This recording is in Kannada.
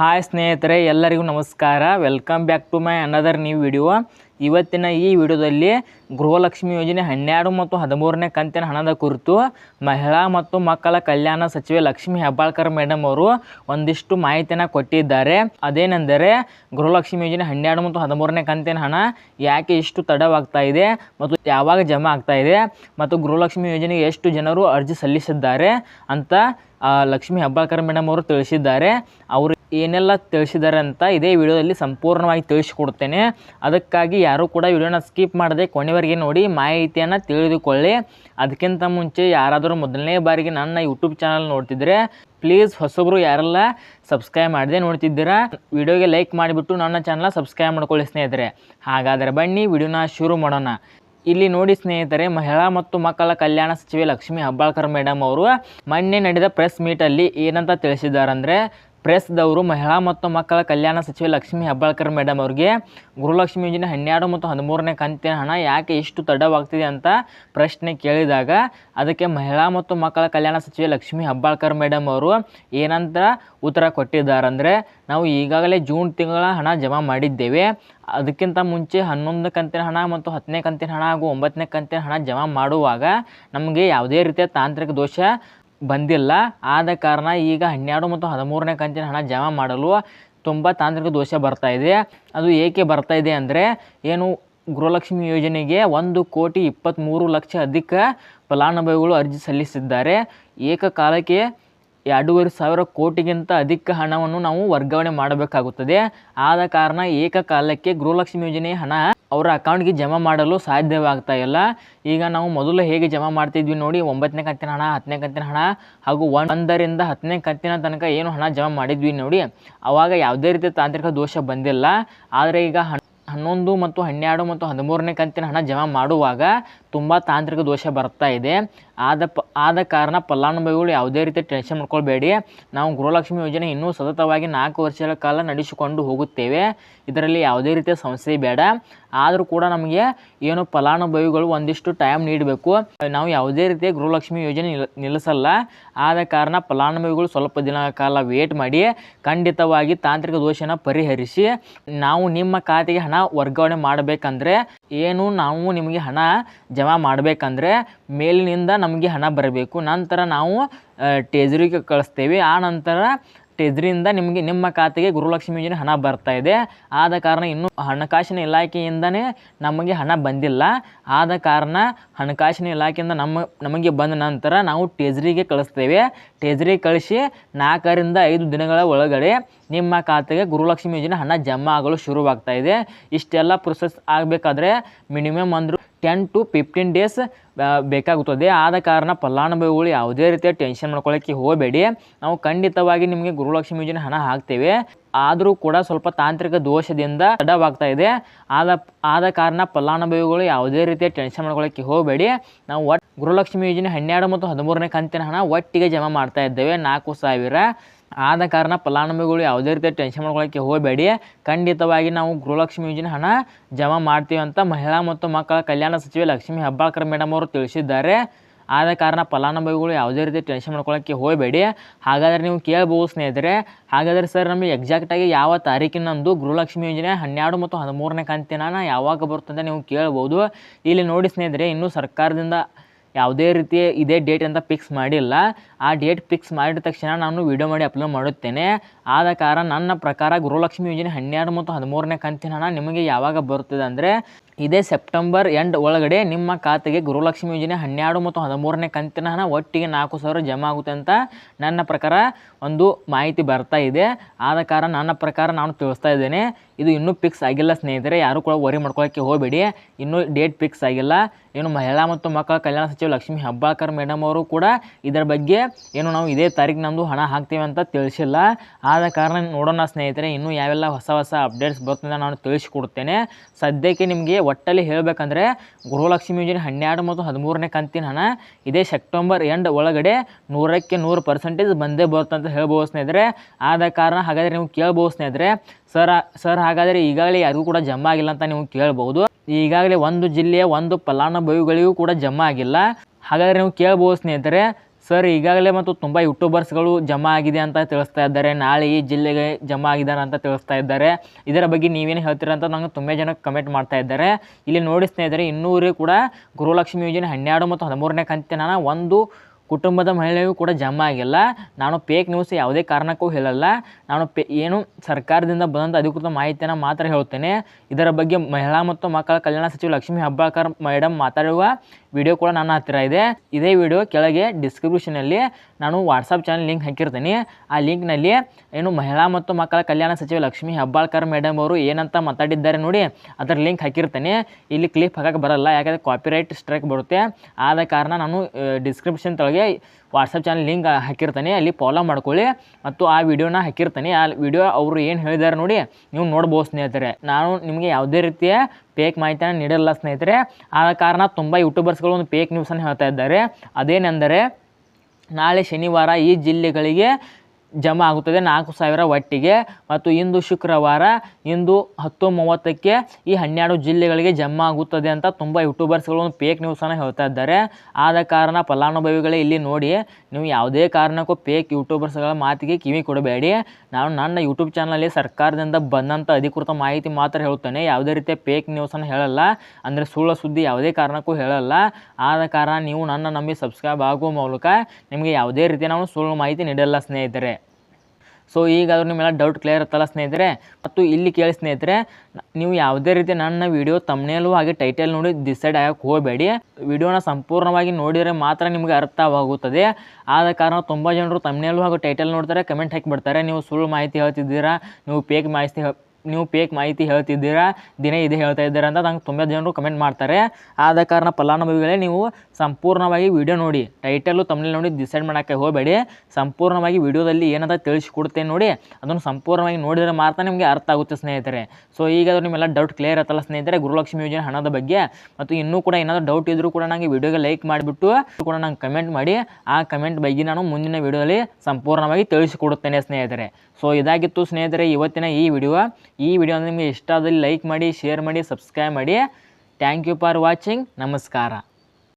ಹಾಯ್ ಸ್ನೇಹಿತರೆ, ಎಲ್ಲರಿಗೂ ನಮಸ್ಕಾರ. Welcome back to my another new video ಇವತ್ತಿನ ಈ ವಿಡಿಯೋದಲ್ಲಿ ಗೃಹಲಕ್ಷ್ಮಿ ಯೋಜನೆ ಹನ್ನೆರಡು ಮತ್ತು ಹದಿಮೂರನೇ ಕಂತಿನ ಹಣದ ಕುರಿತು ಮಹಿಳಾ ಮತ್ತು ಮಕ್ಕಳ ಕಲ್ಯಾಣ ಸಚಿವೆ ಲಕ್ಷ್ಮಿ ಹೆಬ್ಬಾಳ್ಕರ್ ಮೇಡಮ್ ಅವರು ಒಂದಿಷ್ಟು ಮಾಹಿತಿಯನ್ನು ಕೊಟ್ಟಿದ್ದಾರೆ. ಅದೇನೆಂದರೆ, ಗೃಹಲಕ್ಷ್ಮಿ ಯೋಜನೆ ಹನ್ನೆರಡು ಮತ್ತು ಹದಿಮೂರನೇ ಕಂತಿನ ಹಣ ಯಾಕೆ ಇಷ್ಟು ತಡವಾಗ್ತಾ ಇದೆ ಮತ್ತು ಯಾವಾಗ ಜಮಾ ಆಗ್ತಾ ಇದೆ ಮತ್ತು ಗೃಹಲಕ್ಷ್ಮಿ ಯೋಜನೆಗೆ ಎಷ್ಟು ಜನರು ಅರ್ಜಿ ಸಲ್ಲಿಸಿದ್ದಾರೆ ಅಂತ ಲಕ್ಷ್ಮಿ ಹೆಬ್ಬಾಳ್ಕರ್ ಮೇಡಮ್ ಅವರು ತಿಳಿಸಿದ್ದಾರೆ. ಅವರು ಏನೆಲ್ಲ ತಿಳಿಸಿದ್ದಾರೆ ಅಂತ ಇದೇ ವಿಡಿಯೋದಲ್ಲಿ ಸಂಪೂರ್ಣವಾಗಿ ತಿಳಿಸಿಕೊಡ್ತೇನೆ. ಅದಕ್ಕಾಗಿ ಯಾರೂ ಕೂಡ ವಿಡಿಯೋನ ಸ್ಕಿಪ್ ಮಾಡದೆ ಕೊನೆವರೆಗೆ ನೋಡಿ ಮಾಹಿತಿಯನ್ನು ತಿಳಿದುಕೊಳ್ಳಿ. ಅದಕ್ಕಿಂತ ಮುಂಚೆ ಯಾರಾದರೂ ಮೊದಲನೇ ಬಾರಿಗೆ ನನ್ನ ಯೂಟ್ಯೂಬ್ ಚಾನಲ್ ನೋಡ್ತಿದ್ರೆ, ಪ್ಲೀಸ್ ಹೊಸಬ್ರು ಯಾರೆಲ್ಲ ಸಬ್ಸ್ಕ್ರೈಬ್ ಮಾಡದೆ ನೋಡ್ತಿದ್ದೀರಾ, ವಿಡಿಯೋಗೆ ಲೈಕ್ ಮಾಡಿಬಿಟ್ಟು ನನ್ನ ಚಾನಲ್ ಸಬ್ಸ್ಕ್ರೈಬ್ ಮಾಡ್ಕೊಳ್ಳಿ ಸ್ನೇಹಿತರೆ. ಹಾಗಾದರೆ ಬನ್ನಿ ವಿಡಿಯೋನ ಶುರು ಮಾಡೋಣ. ಇಲ್ಲಿ ನೋಡಿ ಸ್ನೇಹಿತರೆ, ಮಹಿಳಾ ಮತ್ತು ಮಕ್ಕಳ ಕಲ್ಯಾಣ ಸಚಿವೆ ಲಕ್ಷ್ಮಿ ಹಬ್ಬಾಳ್ಕರ್ ಮೇಡಮ್ ಅವರು ಮೊನ್ನೆ ನಡೆದ ಪ್ರೆಸ್ ಮೀಟಲ್ಲಿ ಏನಂತ ತಿಳಿಸಿದ್ದಾರಂದರೆ ಪ್ರೆಸ್ದವರು ಮಹಿಳಾ ಮತ್ತು ಮಕ್ಕಳ ಕಲ್ಯಾಣ ಸಚಿವೆ ಲಕ್ಷ್ಮಿ ಹೆಬ್ಬಾಳ್ಕರ್ ಮೇಡಮ್ ಅವ್ರಿಗೆ ಗೃಹಲಕ್ಷ್ಮಿ ಯೋಜನೆ ಹನ್ನೆರಡು ಮತ್ತು ಹದಿಮೂರನೇ ಕಂತಿನ ಹಣ ಯಾಕೆ ಇಷ್ಟು ತಡವಾಗ್ತಿದೆ ಅಂತ ಪ್ರಶ್ನೆ ಕೇಳಿದಾಗ, ಅದಕ್ಕೆ ಮಹಿಳಾ ಮತ್ತು ಮಕ್ಕಳ ಕಲ್ಯಾಣ ಸಚಿವೆ ಲಕ್ಷ್ಮಿ ಹೆಬ್ಬಾಳ್ಕರ್ ಮೇಡಮ್ ಅವರು ಏನಂತ ಉತ್ತರ ಕೊಟ್ಟಿದ್ದಾರಂದರೆ, ನಾವು ಈಗಾಗಲೇ ಜೂನ್ ತಿಂಗಳ ಹಣ ಜಮಾ ಮಾಡಿದ್ದೇವೆ ಅದಕ್ಕಿಂತ ಮುಂಚೆ ಹನ್ನೊಂದು ಕಂತಿನ ಹಣ ಮತ್ತು ಹತ್ತನೇ ಕಂತಿನ ಹಣ ಹಾಗೂ ಒಂಬತ್ತನೇ ಕಂತಿನ ಹಣ ಜಮಾ ಮಾಡುವಾಗ ನಮಗೆ ಯಾವುದೇ ರೀತಿಯ ತಾಂತ್ರಿಕ ದೋಷ ಬಂದಿಲ್ಲ. ಆದ ಕಾರಣ ಈಗ ಹನ್ನೆರಡು ಮತ್ತು ಹದಿಮೂರನೇ ಕಂತಿನ ಹಣ ಜಮಾ ಮಾಡಲು ತುಂಬ ತಾಂತ್ರಿಕ ದೋಷ ಬರ್ತಾ ಇದೆ. ಅದು ಏಕೆ ಬರ್ತಾ ಇದೆ ಅಂದರೆ ಏನು ಗೃಹಲಕ್ಷ್ಮಿ ಯೋಜನೆಗೆ ಒಂದು ಕೋಟಿ ಇಪ್ಪತ್ತ್ಮೂರು ಲಕ್ಷ ಅಧಿಕ ಫಲಾನುಭವಿಗಳು ಅರ್ಜಿ ಸಲ್ಲಿಸಿದ್ದಾರೆ. ಏಕಕಾಲಕ್ಕೆ ಎರಡೂವರೆ ಸಾವಿರ ಕೋಟಿಗಿಂತ ಅಧಿಕ ಹಣವನ್ನು ನಾವು ವರ್ಗಾವಣೆ ಮಾಡಬೇಕಾಗುತ್ತದೆ. ಆದ ಕಾರಣ ಏಕಕಾಲಕ್ಕೆ ಗೃಹಲಕ್ಷ್ಮಿ ಯೋಜನೆ ಹಣ ಅವರ ಅಕೌಂಟ್ಗೆ ಜಮಾ ಮಾಡಲು ಸಾಧ್ಯವಾಗ್ತಾ ಇಲ್ಲ. ಈಗ ನಾವು ಮೊದಲು ಹೇಗೆ ಜಮಾ ಮಾಡ್ತಿದ್ವಿ ನೋಡಿ, ಒಂಬತ್ತನೇ ಕಂತಿನ ಹಣ, ಹತ್ತನೇ ಕಂತಿನ ಹಣ ಹಾಗೂ ಒಂದರಿಂದ ಹತ್ತನೇ ಕಂತಿನ ತನಕ ಏನು ಹಣ ಜಮಾ ಮಾಡಿದ್ವಿ ನೋಡಿ. ಆವಾಗ ಯಾವುದೇ ರೀತಿಯ ತಾಂತ್ರಿಕ ದೋಷ ಬಂದಿಲ್ಲ. ಆದರೆ ಈಗ ಹನ್ನೊಂದು ಮತ್ತು ಹನ್ನೆರಡು ಮತ್ತು ಹದಿಮೂರನೇ ಕಂತಿನ ಹಣ ಜಮಾ ಮಾಡುವಾಗ ತುಂಬ ತಾಂತ್ರಿಕ ದೋಷ ಬರ್ತಾ ಇದೆ. ಆದ ಪ, ಆದ ಕಾರಣ ಫಲಾನುಭವಿಗಳು ಯಾವುದೇ ರೀತಿ ಟೆನ್ಷನ್ ಮಾಡ್ಕೊಳ್ಬೇಡಿ. ನಾವು ಗೃಹಲಕ್ಷ್ಮಿ ಯೋಜನೆ ಇನ್ನೂ ಸತತವಾಗಿ ನಾಲ್ಕು ವರ್ಷಗಳ ಕಾಲ ನಡೆಸಿಕೊಂಡು ಹೋಗುತ್ತೇವೆ. ಇದರಲ್ಲಿ ಯಾವುದೇ ರೀತಿಯ ಸಮಸ್ಯೆ ಬೇಡ. ಆದರೂ ಕೂಡ ನಮಗೆ ಏನು ಫಲಾನುಭವಿಗಳು ಒಂದಿಷ್ಟು ಟೈಮ್ ನೀಡಬೇಕು. ನಾವು ಯಾವುದೇ ರೀತಿಯ ಗೃಹಲಕ್ಷ್ಮಿ ಯೋಜನೆ ನಿಲ್, ನಿಲ್ಲಿಸಲ್ಲ. ಆದ ಕಾರಣ ಫಲಾನುಭವಿಗಳು ಸ್ವಲ್ಪ ದಿನ ಕಾಲ ವೇಟ್ ಮಾಡಿ ಖಂಡಿತವಾಗಿ ತಾಂತ್ರಿಕ ದೋಷನ ಪರಿಹರಿಸಿ ನಾವು ನಿಮ್ಮ ಖಾತೆಗೆ ಹಣ ವರ್ಗಾವಣೆ ಮಾಡಬೇಕಂದ್ರೆ ಏನು ನಾವು ನಿಮಗೆ ಹಣ ಜಮಾ ಮಾಡಬೇಕಂದ್ರೆ ಮೇಲಿನಿಂದ ನಮಗೆ ಹಣ ಬರಬೇಕು. ನಂತರ ನಾವು ಟೇಜರಿಗೆ ಕಳಿಸ್ತೇವೆ. ಆ ನಂತರ ಟೆಜ್ರಿಯಿಂದ ನಿಮಗೆ ನಿಮ್ಮ ಖಾತೆಗೆ ಗುರುಲಕ್ಷ್ಮಿ ಯೋಜನೆ ಹಣ ಬರ್ತಾ ಇದೆ. ಆದ ಕಾರಣ ಇನ್ನೂ ಹಣಕಾಸಿನ ಇಲಾಖೆಯಿಂದನೇ ನಮಗೆ ಹಣ ಬಂದಿಲ್ಲ. ಆದ ಕಾರಣ ಹಣಕಾಸಿನ ಇಲಾಖೆಯಿಂದ ನಮ್ಮ, ನಮಗೆ ಬಂದ ನಂತರ ನಾವು ಟೆಜ್ರಿಗೆ ಕಳಿಸ್ತೇವೆ. ಟೇಜ್ರಿ ಕಳಿಸಿ ನಾಲ್ಕರಿಂದ ಐದು ದಿನಗಳ ಒಳಗಡೆ ನಿಮ್ಮ ಖಾತೆಗೆ ಗುರುಲಕ್ಷ್ಮಿ ಯೋಜನೆ ಹಣ ಜಮಾ ಆಗಲು ಶುರುವಾಗ್ತಾ ಇದೆ. ಇಷ್ಟೆಲ್ಲ ಪ್ರೊಸೆಸ್ ಆಗಬೇಕಾದ್ರೆ ಮಿನಿಮಮ್ ಅಂದರೂ ಟೆನ್ ಟು ಫಿಫ್ಟೀನ್ ಡೇಸ್ ಬೇಕಾಗುತ್ತದೆ. ಆದ ಕಾರಣ ಫಲಾನುಭವಿಗಳು ಯಾವುದೇ ರೀತಿಯ ಟೆನ್ಷನ್ ಮಾಡ್ಕೊಳ್ಳೋಕ್ಕೆ ಹೋಗಬೇಡಿ. ನಾವು ಖಂಡಿತವಾಗಿ ನಿಮಗೆ ಗುರುಲಕ್ಷ್ಮಿ ಯೋಜನೆ ಹಣ ಹಾಕ್ತೇವೆ. ಆದರೂ ಕೂಡ ಸ್ವಲ್ಪ ತಾಂತ್ರಿಕ ದೋಷದಿಂದ ತಡವಾಗ್ತಾ ಇದೆ. ಆದ ಆದ ಕಾರಣ ಫಲಾನುಭವಿಗಳು ಯಾವುದೇ ರೀತಿಯ ಟೆನ್ಷನ್ ಮಾಡ್ಕೊಳ್ಳೋಕ್ಕೆ ಹೋಗಬೇಡಿ. ನಾವು ಒಟ್ಟು ಗುರುಲಕ್ಷ್ಮಿ ಯೋಜನೆ ಹನ್ನೆರಡು ಮತ್ತು ಹದಿಮೂರನೇ ಕಂತಿನ ಹಣ ಒಟ್ಟಿಗೆ ಜಮಾ ಮಾಡ್ತಾ ಇದ್ದೇವೆ. ನಾಲ್ಕು ಸಾವಿರ. ಆದ ಕಾರಣ ಫಲಾನುಭವಿಗಳು ಯಾವುದೇ ರೀತಿಯ ಟೆನ್ಷನ್ ಮಾಡ್ಕೊಳ್ಳೋಕ್ಕೆ ಹೋಗಬೇಡಿ. ಖಂಡಿತವಾಗಿ ನಾವು ಗೃಹಲಕ್ಷ್ಮಿ ಯೋಜನೆ ಹಣ ಜಮಾ ಮಾಡ್ತೀವಿ ಅಂತ ಮಹಿಳಾ ಮತ್ತು ಮಕ್ಕಳ ಕಲ್ಯಾಣ ಸಚಿವೆ ಲಕ್ಷ್ಮೀ ಹೆಬ್ಬಾಳ್ಕರ್ ಮೇಡಮ್ ಅವರು ತಿಳಿಸಿದ್ದಾರೆ. ಆದ ಕಾರಣ ಫಲಾನುಭವಿಗಳು ಯಾವುದೇ ರೀತಿ ಟೆನ್ಷನ್ ಮಾಡ್ಕೊಳ್ಳೋಕ್ಕೆ ಹೋಗಬೇಡಿ. ಹಾಗಾದರೆ ನೀವು ಕೇಳಬಹುದು ಸ್ನೇಹಿತರೆ, ಹಾಗಾದರೆ ಸರ್ ನಮಗೆ ಎಕ್ಸಾಕ್ಟಾಗಿ ಯಾವ ತಾರೀಕಿನಂದು ಗೃಹಲಕ್ಷ್ಮಿ ಯೋಜನೆ ಹನ್ನೆರಡು ಮತ್ತು ಹದಿಮೂರನೇ ಕಂತಿನ ಯಾವಾಗ ಬರುತ್ತಂತ ನೀವು ಕೇಳ್ಬೋದು. ಇಲ್ಲಿ ನೋಡಿ ಸ್ನೇಹಿತರೆ, ಇನ್ನೂ ಸರ್ಕಾರದಿಂದ ಯಾವುದೇ ರೀತಿ ಇದೇ ಡೇಟ್ ಅಂತ ಫಿಕ್ಸ್ ಮಾಡಿಲ್ಲ. ಆ ಡೇಟ್ ಫಿಕ್ಸ್ ಮಾಡಿದ ತಕ್ಷಣ ನಾನು ವಿಡಿಯೋ ಮಾಡಿ ಅಪ್ಲೋಡ್ ಮಾಡುತ್ತೇನೆ. ಆದ ಕಾರಣ ನನ್ನ ಪ್ರಕಾರ ಗೃಹಲಕ್ಷ್ಮಿ ಯೋಜನೆ ಹನ್ನೆರಡು ಮತ್ತು ಹದಿಮೂರನೇ ಕಂತಿನ ಹಣ ನಿಮಗೆ ಯಾವಾಗ ಬರುತ್ತದೆ ಅಂದರೆ ಇದೇ ಸೆಪ್ಟೆಂಬರ್ ಎಂಡ್ ಒಳಗಡೆ ನಿಮ್ಮ ಖಾತೆಗೆ ಗೃಹಲಕ್ಷ್ಮಿ ಯೋಜನೆ ಹನ್ನೆರಡು ಮತ್ತು ಹದಿಮೂರನೇ ಕಂತಿನ ಹಣ ಒಟ್ಟಿಗೆ ನಾಲ್ಕು ಸಾವಿರ ಜಮಾ ಆಗುತ್ತೆ ಅಂತ ನನ್ನ ಪ್ರಕಾರ ಒಂದು ಮಾಹಿತಿ ಬರ್ತಾ ಇದೆ. ಆದ ಕಾರಣ ನನ್ನ ಪ್ರಕಾರ ನಾನು ತಿಳಿಸ್ತಾ ಇದ್ದೇನೆ. ಇದು ಇನ್ನೂ ಫಿಕ್ಸ್ ಆಗಿಲ್ಲ ಸ್ನೇಹಿತರೆ, ಯಾರು ಕೂಡ ವರಿ ಮಾಡ್ಕೊಳ್ಳೋಕ್ಕೆ ಹೋಗಬೇಡಿ. ಇನ್ನೂ ಡೇಟ್ ಫಿಕ್ಸ್ ಆಗಿಲ್ಲ. ಏನು ಮಹಿಳಾ ಮತ್ತು ಮಕ್ಕಳ ಕಲ್ಯಾಣ ಸಚಿವ ಲಕ್ಷ್ಮೀ ಹೆಬ್ಬಾಳ್ಕರ್ ಮೇಡಮ್ ಅವರು ಕೂಡ ಇದರ ಬಗ್ಗೆ ಏನು ನಾವು ಇದೇ ತಾರೀಕು ನಮ್ಮದು ಹಣ ಹಾಕ್ತೀವಿ ಅಂತ ತಿಳಿಸಿಲ್ಲ. ಆದ ಕಾರಣ ನೋಡೋಣ ಸ್ನೇಹಿತರೆ, ಇನ್ನೂ ಯಾವೆಲ್ಲ ಹೊಸ ಹೊಸ ಅಪ್ಡೇಟ್ಸ್ ಬರ್ತದೆ ನಾನು ತಿಳಿಸಿಕೊಡ್ತೇನೆ ಸದ್ಯಕ್ಕೆ ನಿಮಗೆ ಒಟ್ಟಲ್ಲಿ ಹೇಳಬೇಕಂದ್ರೆ ಗೃಹಲಕ್ಷ್ಮಿ ಯೋಜನೆ ಹನ್ನೆರಡು ಮತ್ತು ಹದಿಮೂರನೇ ಕಂತಿನ ಹಣ ಇದೇ ಸೆಪ್ಟೆಂಬರ್ ಎಂಡ್ ಒಳಗಡೆ ನೂರಕ್ಕೆ ನೂರು ಪರ್ಸೆಂಟೇಜ್ ಬಂದೇ ಬರುತ್ತೆ ಅಂತ ಹೇಳ್ಬೋದು ಸ್ನೇಹಿತರೆ. ಆದ ಕಾರಣ ಹಾಗಾದರೆ ನೀವು ಕೇಳ್ಬೋದು ಸ್ನೇಹಿತರೆ. ಸರ್ ಸರ್ ಹಾಗಾದರೆ ಈಗಾಗಲೇ ಯಾರಿಗೂ ಕೂಡ ಜಮಾ ಆಗಿಲ್ಲ ಅಂತ ನೀವು ಕೇಳ್ಬೋದು. ಈಗಾಗಲೇ ಒಂದು ಜಿಲ್ಲೆಯ ಒಂದು ಫಲಾನುಭವಿಗಳಿಗೂ ಕೂಡ ಜಮಾ ಆಗಿಲ್ಲ. ಹಾಗಾದರೆ ನೀವು ಕೇಳ್ಬೋದು ಸ್ನೇಹಿತರೆ, ಸರ್ ಈಗಾಗಲೇ ಮತ್ತು ತುಂಬ ಯೂಟ್ಯೂಬರ್ಸ್ಗಳು ಜಮಾ ಆಗಿದೆ ಅಂತ ತಿಳಿಸ್ತಾ ಇದ್ದಾರೆ, ನಾಳೆ ಈ ಜಿಲ್ಲೆಗೆ ಜಮಾ ಆಗಿದ್ದಾರೆ ಅಂತ ತಿಳಿಸ್ತಾ ಇದ್ದಾರೆ. ಇದರ ಬಗ್ಗೆ ನೀವೇನು ಹೇಳ್ತೀರಾ ಅಂತ ನಂಗೆ ತುಂಬ ಜನ ಕಮೆಂಟ್ ಮಾಡ್ತಾ ಇದ್ದಾರೆ. ಇಲ್ಲಿ ನೋಡಿ ಸ್ನೇಹಿತರೆ, ಇನ್ನೂರು ಕೂಡ ಗೃಹಲಕ್ಷ್ಮಿ ಯೋಜನೆ ಹನ್ನೆರಡು ಮತ್ತು ಹದಿಮೂರನೇ ಕಂತಿನ ಒಂದು ಕುಟುಂಬದ ಮಹಿಳೆಯೂ ಕೂಡ ಜಮಾ ಆಗಿಲ್ಲ. ನಾನು ಫೇಕ್ ನ್ಯೂಸ್ ಯಾವುದೇ ಕಾರಣಕ್ಕೂ ಹೇಳಲ್ಲ. ನಾನು ಪೇ ಏನು ಸರ್ಕಾರದಿಂದ ಬಂದಂಥ ಅಧಿಕೃತ ಮಾಹಿತಿಯನ್ನು ಮಾತ್ರ ಹೇಳ್ತೇನೆ ಇದರ ಬಗ್ಗೆ ಮಹಿಳಾ ಮತ್ತು ಮಕ್ಕಳ ಕಲ್ಯಾಣ ಸಚಿವ ಲಕ್ಷ್ಮೀ ಹೆಬ್ಬಾಳ್ಕರ್ ಮೇಡಮ್ ಮಾತಾಡುವ ವಿಡಿಯೋ ಕೂಡ ನನ್ನ ಹತ್ತಿರ ಇದೆ. ಇದೇ ವಿಡಿಯೋ ಕೆಳಗೆ ಡಿಸ್ಕ್ರಿಪ್ಷನಲ್ಲಿ ನಾನು ವಾಟ್ಸಪ್ ಚಾನಲ್ ಲಿಂಕ್ ಹಾಕಿರ್ತೀನಿ. ಆ ಲಿಂಕ್ನಲ್ಲಿ ಏನು ಮಹಿಳಾ ಮತ್ತು ಮಕ್ಕಳ ಕಲ್ಯಾಣ ಸಚಿವ ಲಕ್ಷ್ಮೀ ಹೆಬ್ಬಾಳ್ಕರ್ ಮೇಡಮ್ ಅವರು ಏನಂತ ಮಾತಾಡಿದ್ದಾರೆ ನೋಡಿ ಅದರ ಲಿಂಕ್ ಹಾಕಿರ್ತೇನೆ. ಇಲ್ಲಿ ಕ್ಲಿಪ್ ಹಾಕಕ್ಕೆ ಬರಲ್ಲ, ಯಾಕಂದರೆ ಕಾಪಿರೈಟ್ ಸ್ಟ್ರೈಕ್ ಬರುತ್ತೆ. ಆದ ಕಾರಣ ನಾನು ಡಿಸ್ಕ್ರಿಪ್ಷನ್ ಕೆಳಗೆ ವಾಟ್ಸಪ್ ಚಾನಲ್ ಲಿಂಕ್ ಹಾಕಿರ್ತಾನೆ, ಅಲ್ಲಿ ಫಾಲೋ ಮಾಡ್ಕೊಳ್ಳಿ ಮತ್ತು ಆ ವಿಡಿಯೋನ ಹಾಕಿರ್ತಾನೆ. ಆ ವಿಡಿಯೋ ಅವರು ಏನು ಹೇಳಿದ್ದಾರೆ ನೋಡಿ, ನೀವು ನೋಡ್ಬೋದು ಸ್ನೇಹಿತರೆ. ನಾನು ನಿಮಗೆ ಯಾವುದೇ ರೀತಿಯ ಪೇಕ್ ಮಾಹಿತಿಯನ್ನು ನೀಡಲ್ಲ ಸ್ನೇಹಿತರೆ. ಆದ ಕಾರಣ ತುಂಬ ಯೂಟ್ಯೂಬರ್ಸ್ಗಳು ಒಂದು ಪೇಕ್ ನ್ಯೂಸನ್ನು ಹೇಳ್ತಾ ಇದ್ದಾರೆ. ಅದೇನೆಂದರೆ, ನಾಳೆ ಶನಿವಾರ ಈ ಜಿಲ್ಲೆಗಳಿಗೆ ಜಮಾ ಆಗುತ್ತದೆ. ನಾಲ್ಕು ಸಾವಿರ ಒಟ್ಟಿಗೆ. ಮತ್ತು ಇಂದು ಶುಕ್ರವಾರ, ಇಂದು ಹತ್ತು ಮೂವತ್ತಕ್ಕೆ ಈ ಹನ್ನೆರಡು ಜಿಲ್ಲೆಗಳಿಗೆ ಜಮಾ ಆಗುತ್ತದೆ ಅಂತ ತುಂಬ ಯೂಟ್ಯೂಬರ್ಸ್ಗಳು ಒಂದು ಪೇಕ್ ನ್ಯೂಸನ್ನು ಹೇಳ್ತಾ ಇದ್ದಾರೆ. ಆದ ಕಾರಣ ಫಲಾನುಭವಿಗಳೇ ಇಲ್ಲಿ ನೋಡಿ, ನೀವು ಯಾವುದೇ ಕಾರಣಕ್ಕೂ ಪೇಕ್ ಯೂಟ್ಯೂಬರ್ಸ್ಗಳ ಮಾತಿಗೆ ಕಿವಿ ಕೊಡಬೇಡಿ. ನಾನು ನನ್ನ ಯೂಟ್ಯೂಬ್ ಚಾನಲಲ್ಲಿ ಸರ್ಕಾರದಿಂದ ಬಂದಂಥ ಅಧಿಕೃತ ಮಾಹಿತಿ ಮಾತ್ರ ಹೇಳ್ತೇನೆ ಯಾವುದೇ ರೀತಿಯ ಫೇಕ್ ನ್ಯೂಸನ್ನು ಹೇಳಲ್ಲ. ಅಂದರೆ ಸುಳ್ಳು ಸುದ್ದಿ ಯಾವುದೇ ಕಾರಣಕ್ಕೂ ಹೇಳಲ್ಲ. ಆದ ಕಾರಣ ನೀವು ನನ್ನ ನಂಬಿ ಸಬ್ಸ್ಕ್ರೈಬ್ ಆಗುವ ಮೂಲಕ ನಿಮಗೆ ಯಾವುದೇ ರೀತಿ ನಾವು ಸುಳ್ಳು ಮಾಹಿತಿ ನೀಡಲ್ಲ ಸ್ನೇಹಿತರೆ. ಸೊ ಈಗಾದರೂ ನಿಮ್ಮೆಲ್ಲ ಡೌಟ್ ಕ್ಲಿಯರ್ ಇರ್ತಲ್ಲ ಸ್ನೇಹಿತರೆ? ಮತ್ತು ಇಲ್ಲಿ ಕೇಳಿ ಸ್ನೇಹಿತರೆ, ನೀವು ಯಾವುದೇ ರೀತಿ ನನ್ನ ವಿಡಿಯೋ ತಮ್ಮನೇಲು ಹಾಗೆ ಟೈಟಲ್ ನೋಡಿ ಡಿಸೈಡ್ ಆಗೋಕ್ಕೆ ಹೋಗಬೇಡಿ. ವಿಡಿಯೋನ ಸಂಪೂರ್ಣವಾಗಿ ನೋಡಿದರೆ ಮಾತ್ರ ನಿಮಗೆ ಅರ್ಥವಾಗುತ್ತದೆ. ಆದ ಕಾರಣ ತುಂಬ ಜನರು ತಮ್ಮನೇಲೂ ಹಾಗೂ ಟೈಟಲ್ ನೋಡ್ತಾರೆ ಕಮೆಂಟ್ ಹಾಕಿಬಿಡ್ತಾರೆ ನೀವು ಸುಳ್ಳು ಮಾಹಿತಿ ಹೇಳ್ತಿದ್ದೀರಾ, ನೀವು ಪೇಕ್ ಮಾಹಿತಿ ನೀವು ಪೇಕ್ ಮಾಹಿತಿ ಹೇಳ್ತಿದ್ದೀರಾ, ದಿನ ಇದು ಹೇಳ್ತಾ ಇದ್ದೀರಾ ಅಂತ ನಂಗೆ ತುಂಬ ಜನರು ಕಮೆಂಟ್ ಮಾಡ್ತಾರೆ. ಆದ ಕಾರಣ ಫಲಾನುಭವಿಗಳೇ ನೀವು ಸಂಪೂರ್ಣವಾಗಿ ವಿಡಿಯೋ ನೋಡಿ ಟೈಟಲ್ಲು ತಮ್ಮಲ್ಲಿ ನೋಡಿ ಡಿಸೈಡ್ ಮಾಡೋಕ್ಕೆ ಹೋಗಬೇಡಿ. ಸಂಪೂರ್ಣವಾಗಿ ವಿಡಿಯೋದಲ್ಲಿ ಏನಂತ ತಿಳಿಸ್ಕೊಡ್ತೇನೆ ನೋಡಿ, ಅದನ್ನು ಸಂಪೂರ್ಣವಾಗಿ ನೋಡಿದರೆ ಮಾತ್ರ ನಿಮಗೆ ಅರ್ಥ ಆಗುತ್ತೆ ಸ್ನೇಹಿತರೆ. ಸೊ ಈಗ ನಿಮ್ಮೆಲ್ಲ ಡೌಟ್ ಕ್ಲಿಯರ್ ಆಯ್ತಲ್ಲ ಸ್ನೇಹಿತರೆ, ಗುರುಲಕ್ಷ್ಮಿ ಯೋಜನೆ ಹಣದ ಬಗ್ಗೆ. ಮತ್ತು ಇನ್ನೂ ಕೂಡ ಏನಾದರೂ ಡೌಟ್ ಇದ್ದರೂ ಕೂಡ ನನಗೆ ವಿಡಿಯೋಗೆ ಲೈಕ್ ಮಾಡಿಬಿಟ್ಟು ಕೂಡ ನಂಗೆ ಕಮೆಂಟ್ ಮಾಡಿ, ಆ ಕಮೆಂಟ್ ಬಗ್ಗೆ ನಾನು ಮುಂದಿನ ವಿಡಿಯೋದಲ್ಲಿ ಸಂಪೂರ್ಣವಾಗಿ ತಿಳಿಸಿಕೊಡುತ್ತೇನೆ ಸ್ನೇಹಿತರೆ. ಸೊ ಇದಾಗಿತ್ತು ಸ್ನೇಹಿತರೆ, ಇವತ್ತಿನ ಈ ವಿಡಿಯೋ ಈ ವಿಡಿಯೋ ನಿಮಗೆ ಇಷ್ಟ ಆದಲ್ಲಿ ಲೈಕ್ ಮಾಡಿ ಶೇರ್ ಮಾಡಿ ಸಬ್ಸ್ಕ್ರೈಬ್ ಮಾಡಿ. ಥ್ಯಾಂಕ್ ಯು ಫಾರ್ ವಾಚಿಂಗ್ ನಮಸ್ಕಾರ.